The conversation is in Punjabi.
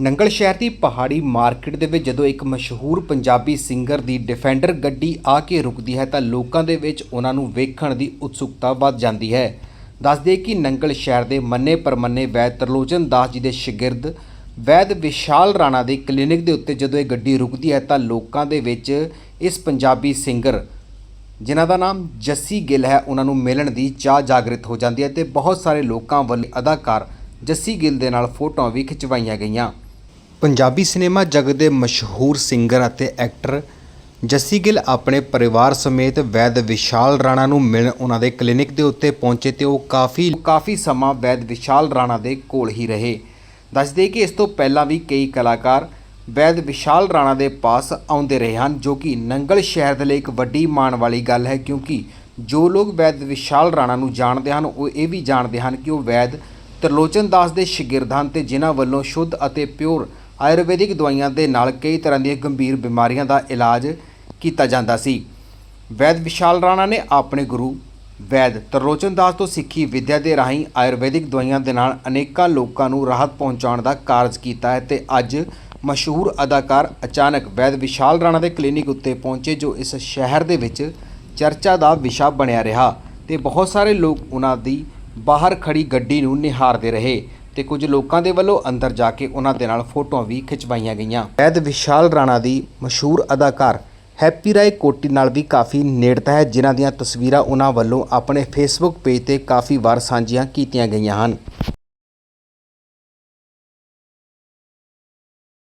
ਨੰਗਲ ਸ਼ਹਿਰ ਦੀ ਪਹਾੜੀ ਮਾਰਕੀਟ ਦੇ ਵਿੱਚ ਜਦੋਂ ਇੱਕ ਮਸ਼ਹੂਰ ਪੰਜਾਬੀ ਸਿੰਗਰ ਦੀ ਡਿਫੈਂਡਰ ਗੱਡੀ ਆ ਕੇ ਰੁਕਦੀ ਹੈ ਤਾਂ ਲੋਕਾਂ ਦੇ ਵਿੱਚ ਉਹਨਾਂ ਨੂੰ ਵੇਖਣ ਦੀ ਉਤਸੁਕਤਾ ਵੱਧ ਜਾਂਦੀ ਹੈ। ਦੱਸਦੇ ਕਿ ਨੰਗਲ ਸ਼ਹਿਰ ਦੇ ਮੰਨੇ ਪਰਮੰਨੇ ਵੈਦ ਤਰਲੋਚਨ ਦਾਸ ਜੀ ਦੇ ਸ਼ਾਗਿਰਦ ਵੈਦ ਵਿਸ਼ਾਲ ਰਾਣਾ ਦੇ ਕਲੀਨਿਕ ਦੇ ਉੱਤੇ ਜਦੋਂ ਇਹ ਗੱਡੀ ਰੁਕਦੀ ਹੈ ਤਾਂ ਲੋਕਾਂ ਦੇ ਵਿੱਚ ਇਸ ਪੰਜਾਬੀ ਸਿੰਗਰ, ਜਿਨ੍ਹਾਂ ਦਾ ਨਾਮ ਜੱਸੀ ਗਿੱਲ ਹੈ, ਉਹਨਾਂ ਨੂੰ ਮਿਲਣ ਦੀ ਚਾਹ ਜਾਗਰਿਤ ਹੋ ਜਾਂਦੀ ਹੈ ਤੇ ਬਹੁਤ ਸਾਰੇ ਲੋਕਾਂ ਵੱਲੋਂ ਅਦਾਕਾਰ ਜੱਸੀ ਗਿੱਲ ਦੇ ਨਾਲ ਫੋਟੋਆਂ ਵੀ ਖਿਚਵਾਈਆਂ ਗਈਆਂ। ਪੰਜਾਬੀ ਸਿਨੇਮਾ ਜਗਤ ਦੇ ਮਸ਼ਹੂਰ ਸਿੰਗਰ ਅਤੇ ਐਕਟਰ ਜੱਸੀ ਗਿੱਲ ਆਪਣੇ ਪਰਿਵਾਰ ਸਮੇਤ ਵੈਦ ਵਿਸ਼ਾਲ ਰਾਣਾ ਨੂੰ ਮਿਲਣ ਉਹਨਾਂ ਦੇ ਕਲੀਨਿਕ ਦੇ ਉੱਤੇ ਪਹੁੰਚੇ ਤੇ ਉਹ ਕਾਫੀ ਕਾਫੀ ਸਮਾਂ ਵੈਦ ਵਿਸ਼ਾਲ ਰਾਣਾ ਦੇ ਕੋਲ ਹੀ ਰਹੇ। ਦੱਸਦੇ ਕਿ ਇਸ ਤੋਂ ਪਹਿਲਾਂ ਵੀ ਕਈ ਕਲਾਕਾਰ ਵੈਦ ਵਿਸ਼ਾਲ ਰਾਣਾ ਦੇ ਪਾਸ ਆਉਂਦੇ ਰਹੇ ਹਨ, ਜੋ ਕਿ ਨੰਗਲ ਸ਼ਹਿਰ ਦੇ ਲਈ ਇੱਕ ਵੱਡੀ ਮਾਣ ਵਾਲੀ ਗੱਲ ਹੈ, ਕਿਉਂਕਿ ਜੋ ਲੋਕ ਵੈਦ ਵਿਸ਼ਾਲ ਰਾਣਾ ਨੂੰ ਜਾਣਦੇ ਹਨ, ਉਹ ਇਹ ਵੀ ਜਾਣਦੇ ਹਨ ਕਿ ਉਹ ਵੈਦ ਤਰਲੋਚਨ ਦਾਸ ਦੇ ਸ਼ਾਗਿਰਦ ਹਨ ਤੇ ਜਿਨ੍ਹਾਂ ਵੱਲੋਂ ਸ਼ੁੱਧ ਅਤੇ ਪਿਓਰ ਆਯੁਰਵੈਦਿਕ ਦਵਾਈਆਂ ਦੇ ਨਾਲ ਕਈ ਤਰ੍ਹਾਂ ਦੀਆਂ ਗੰਭੀਰ ਬਿਮਾਰੀਆਂ ਦਾ ਇਲਾਜ ਕੀਤਾ ਜਾਂਦਾ ਸੀ। ਵੈਦ ਵਿਸ਼ਾਲ ਰਾਣਾ ਨੇ ਆਪਣੇ ਗੁਰੂ ਵੈਦ ਤਰਲੋਚਨ ਦਾਸ ਤੋਂ ਸਿੱਖੀ ਵਿੱਦਿਆ ਦੇ ਰਾਹੀਂ ਆਯੁਰਵੈਦਿਕ ਦਵਾਈਆਂ ਦੇ ਨਾਲ ਅਨੇਕਾਂ ਲੋਕਾਂ ਨੂੰ ਰਾਹਤ ਪਹੁੰਚਾਉਣ ਦਾ ਕਾਰਜ ਕੀਤਾ ਹੈ ਤੇ ਅੱਜ ਮਸ਼ਹੂਰ ਅਦਾਕਾਰ ਅਚਾਨਕ ਵੈਦ ਵਿਸ਼ਾਲ ਰਾਣਾ ਦੇ ਕਲੀਨਿਕ ਉੱਤੇ ਪਹੁੰਚੇ, ਜੋ ਇਸ ਸ਼ਹਿਰ ਦੇ ਵਿੱਚ ਚਰਚਾ ਦਾ ਵਿਸ਼ਾ ਬਣਿਆ ਰਿਹਾ ਤੇ ਬਹੁਤ ਸਾਰੇ ਲੋਕ ਉਹਨਾਂ ਦੀ ਬਾਹਰ ਖੜੀ ਗੱਡੀ ਨੂੰ ਨਿਹਾਰਦੇ ਰਹੇ। ਤੇ ਕੁਝ ਲੋਕਾਂ ਦੇ ਵੱਲੋਂ ਅੰਦਰ ਜਾ ਕੇ ਉਹਨਾਂ ਦੇ ਨਾਲ ਫੋਟੋਆਂ ਵੀ ਖਿਚਵਾਈਆਂ ਗਈਆਂ। ਵੈਦ ਵਿਸ਼ਾਲ ਰਾਣਾ ਦੀ ਮਸ਼ਹੂਰ ਅਦਾਕਾਰ ਹੈਪੀ ਰਾਏ ਕੋਟੀ ਨਾਲ ਵੀ ਕਾਫੀ ਨੇੜਤਾ ਹੈ, ਜਿਨ੍ਹਾਂ ਦੀਆਂ ਤਸਵੀਰਾਂ ਉਹਨਾਂ ਵੱਲੋਂ ਆਪਣੇ ਫੇਸਬੁੱਕ ਪੇਜ ਤੇ ਕਾਫੀ ਵਾਰ ਸਾਂਝੀਆਂ ਕੀਤੀਆਂ ਗਈਆਂ ਹਨ।